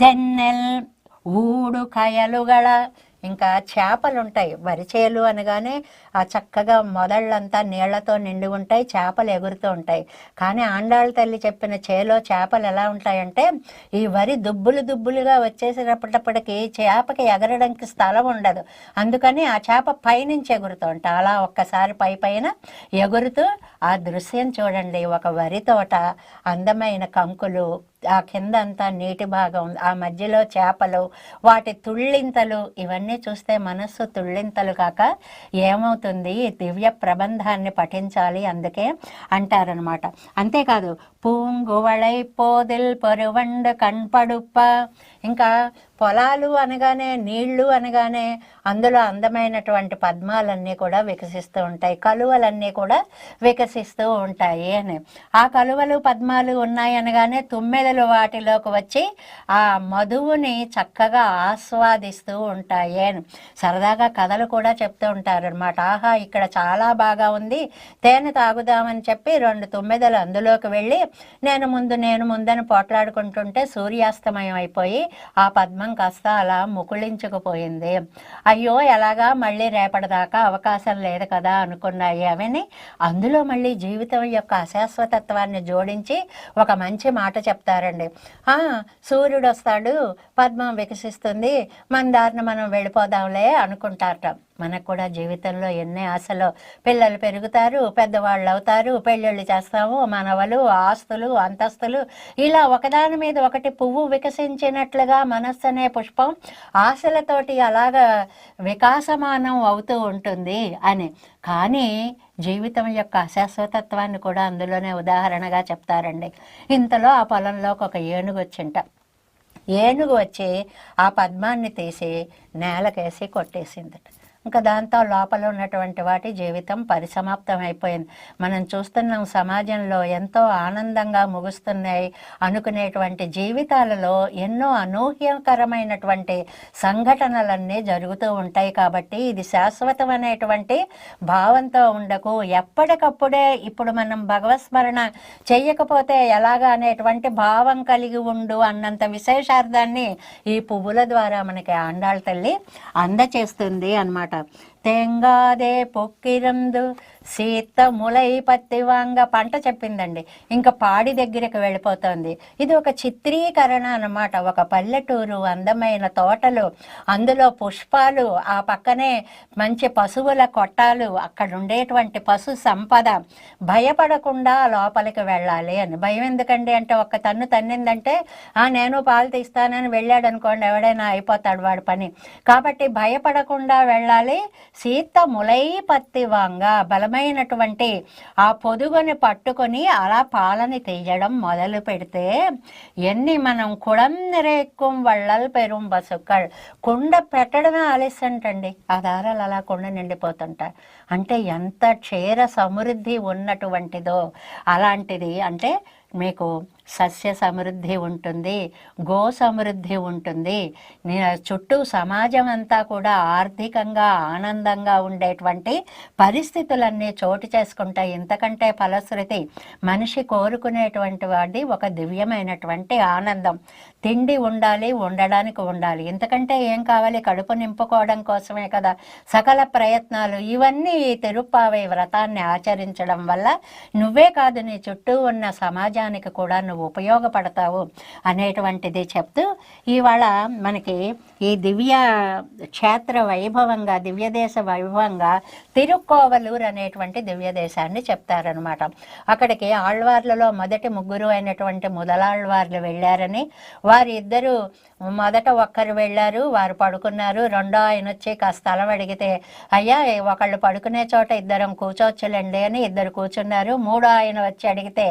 సెన్నెల్ ఊడు కయలుగల ఇంకా చేపలు ఉంటాయి వరిచేలు అనగానే ఆ చక్కగా మొదళ్ళంతా నీళ్ళతో నిండి ఉంటాయి చేపలు ఎగురుతూ ఉంటాయి. కానీ ఆండాళ్ళ తల్లి చెప్పిన చేలో చేపలు ఎలా ఉంటాయంటే ఈ వరి దుబ్బులు దుబ్బులుగా వచ్చేసినప్పటికి చేపకి ఎగరడానికి స్థలం ఉండదు. అందుకని ఆ చేప పైనుంచి ఎగురుతూ ఉంటాయి. అలా ఒక్కసారి పై పైన ఎగురుతూ ఆ దృశ్యం చూడండి. ఒక వరి తోట అందమైన కంకులు ఆ కింద అంతా నీటి భాగం ఆ మధ్యలో చేపలు వాటి తుళ్ళింతలు ఇవన్నీ చూస్తే మనస్సు తుళ్ళింతలు కాక ఏమవుతుంది? దివ్య ప్రబంధాన్ని పఠించాలి అందుకే అంటారనమాట. అంతేకాదు పూంగువళై పోదిల్ పొరువండు కణ్పడుప్ప ఇంకా పొలాలు అనగానే నీళ్ళు అనగానే అందులో అందమైనటువంటి పద్మాలన్నీ కూడా వికసిస్తూ ఉంటాయి. కలువలన్నీ కూడా వికసిస్తూ ఉంటాయి అని. ఆ కలువలు పద్మాలు ఉన్నాయి అనగానే తుమ్మెదలు వాటిలోకి వచ్చి ఆ మధువుని చక్కగా ఆస్వాదిస్తూ ఉంటాయి అని. సరదాగా కథలు కూడా చెప్తూ ఉంటారు అనమాట ఆహా ఇక్కడ చాలా బాగా ఉంది. తేనె తాగుదామని చెప్పి రెండు తుమ్మెదలు అందులోకి వెళ్ళి నేను ముందు నేను ముందని పోట్లాడుకుంటుంటే సూర్యాస్తమయం అయిపోయి ఆ పద్మం కాస్త అలా ముకుళించకపోయింది. అయ్యో ఎలాగా మళ్ళీ రేపటిదాకా అవకాశం లేదు కదా అనుకున్నాయి అవని అందులో మళ్ళీ జీవితం యొక్క అశాశ్వతత్వాన్ని జోడించి ఒక మంచి మాట చెప్తారండి. సూర్యుడు వస్తాడు పద్మం వికసిస్తుంది మన దారిన మనం వెళ్ళిపోదాంలే అనుకుంటారట. మనకు కూడా జీవితంలో ఎన్ని ఆశలు పిల్లలు పెరుగుతారు పెద్దవాళ్ళు అవుతారు పెళ్ళిళ్ళు చేస్తాము మనవలు ఆస్తులు అంతస్తులు ఇలా ఒకదాని మీద ఒకటి పువ్వు వికసించినట్లుగా మనస్సు అనే పుష్పం ఆశలతోటి అలాగా వికాసమానం అవుతూ ఉంటుంది అని. కానీ జీవితం యొక్క అశాశ్వతత్వాన్ని కూడా అందులోనే ఉదాహరణగా చెప్తారండి. ఇంతలో ఆ పొలంలోకి ఒక ఏనుగు వచ్చింట. ఏనుగు వచ్చి ఆ పద్మాన్ని తీసి నేలకేసి కొట్టేసిందట. ఇంకా దాంతో లోపల ఉన్నటువంటి వాటి జీవితం పరిసమాప్తం అయిపోయింది మనం చూస్తున్నాం సమాజంలో ఎంతో ఆనందంగా ముగుస్తున్నాయి అనుకునేటువంటి జీవితాలలో ఎన్నో అనూహ్యకరమైనటువంటి సంఘటనలన్నీ జరుగుతూ ఉంటాయి కాబట్టి ఇది శాశ్వతం అనేటువంటి భావంతో ఉండకు. ఎప్పటికప్పుడే ఇప్పుడు మనం భగవత్స్మరణ చేయకపోతే ఎలాగా అనేటువంటి భావం కలిగి ఉండు అన్నంత విశేషార్థాన్ని ఈ పువ్వుల ద్వారా మనకి ఆండాళ్ళ తల్లి అందచేస్తుంది டாட்டா తెంగాదే పొక్కిరందు సీత ములై పత్తి వాంగ పంట చెప్పిందండి. ఇంకా పాడి దగ్గరికి వెళ్ళిపోతుంది. ఇది ఒక చిత్రీకరణ అనమాట ఒక పల్లెటూరు అందమైన తోటలు అందులో పుష్పాలు ఆ పక్కనే మంచి పశువుల కొట్టాలు అక్కడ ఉండేటువంటి పశు సంపద. భయపడకుండా లోపలికి వెళ్ళాలి అని. భయం ఎందుకండి అంటే ఒక్క తన్ను తన్నిందంటే ఆ నేను పాలు తీస్తానని వెళ్ళాడు అనుకోండి ఎవడైనా అయిపోతాడు వాడి పని. కాబట్టి భయపడకుండా వెళ్ళాలి. సీత ములై పత్తి వాంగ బలమైనటువంటి ఆ పొదుగుని పట్టుకొని అలా పాలని తీయడం మొదలు పెడితే ఎన్ని మనం కుడం నిరేక్కుం వళ్ళల్ పెరుం బసుక్కల్ కుండ పెట్టడమే ఆలస్యంటండి. ఆ దారాలు అలా కుండ నిండిపోతుంటాయి. అంటే ఎంత క్షీర సమృద్ధి ఉన్నటువంటిదో అలాంటిది. అంటే మీకు సస్య సమృద్ధి ఉంటుంది గో సమృద్ధి ఉంటుంది. చుట్టూ సమాజం అంతా కూడా ఆర్థికంగా ఆనందంగా ఉండేటువంటి పరిస్థితులన్నీ చోటు చేసుకుంటాయి. ఇంతకంటే ఫలశ్రుతి మనిషి కోరుకునేటువంటి వాడి ఒక దివ్యమైనటువంటి ఆనందం. తిండి ఉండాలి ఉండడానికి ఉండాలి. ఇంతకంటే ఏం కావాలి? కడుపు నింపుకోవడం కోసమే కదా. సకల ప్రయత్నాలు ఇవన్నీ ఈ తిరుప్పావై వ్రతాన్ని ఆచరించడం వల్ల నువ్వే కాదు నీ చుట్టూ ఉన్న సమాజానికి కూడా నువ్వు ఉపయోగపడతావు అనేటువంటిది చెప్తూ ఇవాళ మనకి ఈ దివ్య క్షేత్ర వైభవంగా దివ్యదేశ వైభవంగా తిరుక్కోవలూరు అనేటువంటి దివ్య దేశాన్ని చెప్తారనమాట అక్కడికి ఆళ్వార్లలో మొదటి ముగ్గురు అయినటువంటి మొదలాళ్వార్లు వెళ్ళారని వారి ఇద్దరు మొదట ఒక్కరు వెళ్ళారు వారు పడుకున్నారు. రెండో ఆయన వచ్చి కాస్త స్థలం అడిగితే అయ్యా ఒకళ్ళు పడుకునే చోట ఇద్దరం కూర్చోవచ్చులేండి అని ఇద్దరు కూర్చున్నారు. మూడో ఆయన వచ్చి అడిగితే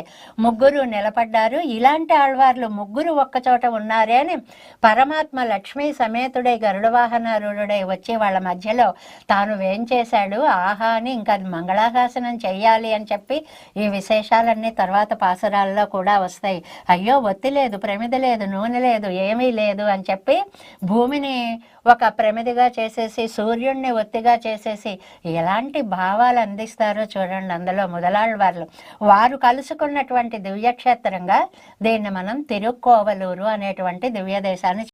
ముగ్గురు నిలబడ్డారు ఇలాంటి ఆళ్వార్లు ముగ్గురు ఒక్క చోట ఉన్నారే అని పరమాత్మ లక్ష్మీ సమేతుడై గరుడ వాహనారుడై వచ్చి వాళ్ళ మధ్యలో తాను ఏం చేశాడు? ఆహా అని ఇంకా మంగళాశాసనం చెయ్యాలి అని చెప్పి ఈ విశేషాలన్నీ తర్వాత పాసరాల్లో కూడా వస్తాయి. అయ్యో ఒత్తి లేదు ప్రమిద లేదు నూనె లేదు ఏమీ లేదు అని చెప్పి భూమిని ఒక ప్రమిదిగా చేసేసి సూర్యుడిని ఒత్తిగా చేసేసి ఎలాంటి భావాలు అందిస్తారో చూడండి అందులో ముదలాళ్ళ వారు వారు కలుసుకున్నటువంటి దివ్యక్షేత్రంగా దీన్ని మనం తిరుక్కోవలూరు అనేటువంటి దివ్య దేశాన్ని